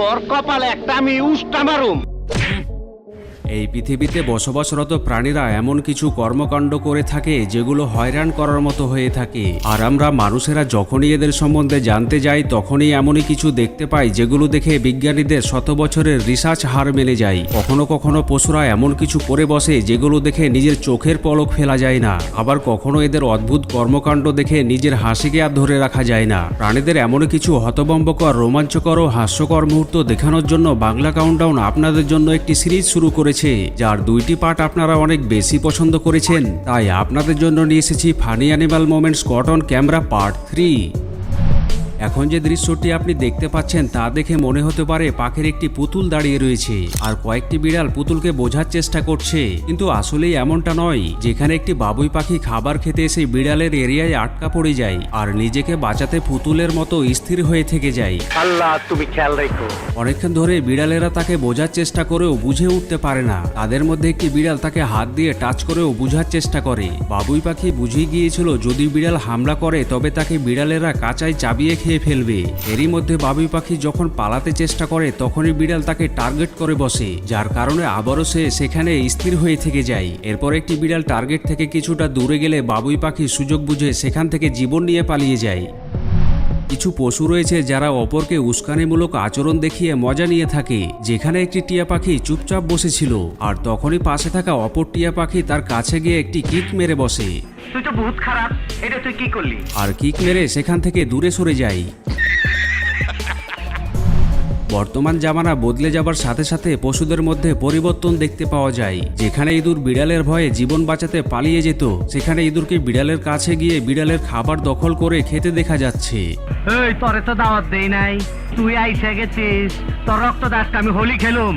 তোর কপালে একটা আমি উষ্টা মারুম। এই পৃথিবীতে বসবাসরত প্রাণীরা এমন কিছু কর্মকাণ্ড করে থাকে যেগুলো হয়রান করার মতো হয়ে থাকে। আর আমরা মানুষেরা যখনই এদের সম্বন্ধে জানতে যাই, তখনই এমনই কিছু দেখতে পাই যেগুলো দেখে বিজ্ঞানীদের শত বছরের রিসার্চ হার মেলে যায়। কখনো কখনো পশুরা এমন কিছু করে বসে যেগুলো দেখে নিজের চোখের পলক ফেলা যায় না। আবার কখনো এদের অদ্ভুত কর্মকাণ্ড দেখে নিজের হাসিকে আর ধরে রাখা যায় না। প্রাণীদের এমন কিছু হতবম্বকর রোমাঞ্চকর ও হাস্যকর মুহূর্ত দেখানোর জন্য বাংলা কাউন্টডাউন আপনাদের জন্য একটি সিরিজ শুরু করেছে। যার দুইটি পার্ট আপনারা অনেক বেশি পছন্দ করেছেন। তাই আপনাদের জন্য নিয়ে এসেছি funny animal moments caught on camera part three. এখন যে দৃশ্যটি আপনি দেখতে পাচ্ছেন তা দেখে মনে হতে পারে পাখির একটি পুতুল দাঁড়িয়ে রয়েছে। আর কয়েকটি বিড়াল পুতুলকে বোঝার চেষ্টা করছে। কিন্তু আসলেই এমনটা নয় যেখানে একটি বাবুই পাখি খাবার খেতে এসে বিড়ালের এরিয়ায় আটকা পড়ে যায় আর নিজেকে বাঁচাতে পুতুলের মতো স্থির হয়ে থেকে যায়। আল্লাহ তুমি খেয়াল রেখো। অনেকক্ষণ ধরে বিড়ালেরা তাকে বোঝার চেষ্টা করেও বুঝে উঠতে পারে না। তাদের মধ্যে একটি বিড়াল তাকে হাত দিয়ে টাচ করেও বুঝার চেষ্টা করে। বাবুই পাখি বুঝে গিয়েছিল যদি বিড়াল হামলা করে তবে তাকে বিড়ালেরা কাঁচায় চাবিয়ে খেয়ে ফেলবে। এরই মধ্যে বাবুই পাখি যখন পালাতে চেষ্টা করে, তখনই বিড়াল তাকে টার্গেট করে বসে, যার কারণে আবারও সে সেখানে স্থির হয়ে থেকে যায়। এরপর একটি বিড়াল টার্গেট থেকে কিছুটা দূরে গেলে বাবুই পাখি সুযোগ বুঝে সেখান থেকে জীবন নিয়ে পালিয়ে যায়। কিছু পশু রয়েছে যারা অপরকে উস্কানিমূলক আচরণ দেখিয়ে মজা নিয়ে থাকে। যেখানে একটি টিয়া পাখি চুপচাপ বসেছিল আর তখনই পাশে থাকা অপর টিয়া পাখি তার কাছে গিয়ে একটি কিক মেরে বসে। তুই তো বহুত খারাপ এটা তুই কি করলি? আর কিক মেরে সেখান থেকে দূরে সরে যায় বর্তমান জামানা বদলে যাবার সাথে সাথে পশুদের মধ্যে পরিবর্তন দেখতে পাওয়া যায়। যেখানে ইঁদুর বিড়ালের ভয়ে জীবন বাঁচাতে পালিয়ে যেত, সেখানে ইঁদুরকে বিড়ালের কাছে গিয়ে বিড়ালের খাবার দখল করে খেতে দেখা যাচ্ছে। এই তো দাওয়াত দেই নাই। তুই আইসা গেছিস, তোর রক্ত আমি হোলি খেলুম।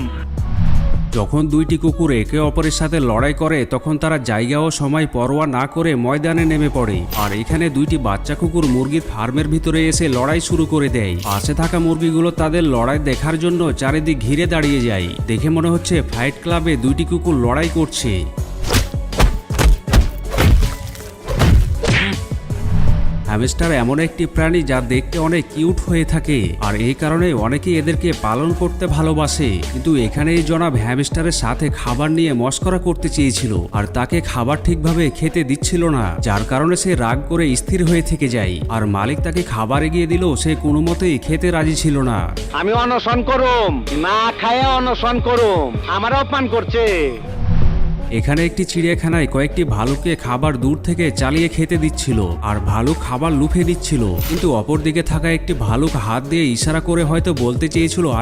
যখন দুইটি কুকুর একে অপরের সাথে লড়াই করে, তখন তারা জায়গা ও সময় পরোয়া না করে ময়দানে নেমে পড়ে। আর এখানে দুইটি বাচ্চা কুকুর মুরগির ফার্মের ভিতরে এসে লড়াই শুরু করে দেয়। পাশে থাকা মুরগিগুলো তাদের লড়াই দেখার জন্য চারিদিক ঘিরে দাঁড়িয়ে যায়। দেখে মনে হচ্ছে ফাইট ক্লাবে দুইটি কুকুর লড়াই করছে। হ্যামস্টার এমন একটি প্রাণী যা দেখতে অনেক কিউট হয়ে থাকে। আর এই কারণে অনেকেই এদেরকে পালন করতে ভালোবাসে। কিন্তু এখানে এই জনাব হ্যামস্টারের সাথে খাবার নিয়ে মস্করা করতে চেয়েছিল। আর তাকে খাবার ঠিকভাবে খেতে দিচ্ছিল না, যার কারণে সে রাগ করে স্থির হয়ে থেকে যায়। আর মালিক তাকে খাবার এগিয়ে দিল সে কোনো মতেই খেতে রাজি ছিল না। আমি অনশন করুম। না খায় অনশন করুম। আমার অপমান করছে। এখানে একটি চিড়িয়াখানায় কয়েকটি ভালুককে খাবার দূর থেকে চালিয়ে খেতে দিচ্ছিল আর ভালুক খাবার লুফে দিচ্ছিল কিন্তু অপরদিকে থাকা একটি ভালুক হাত দিয়ে ইশারা করে হয়তো বলতে চেয়েছিল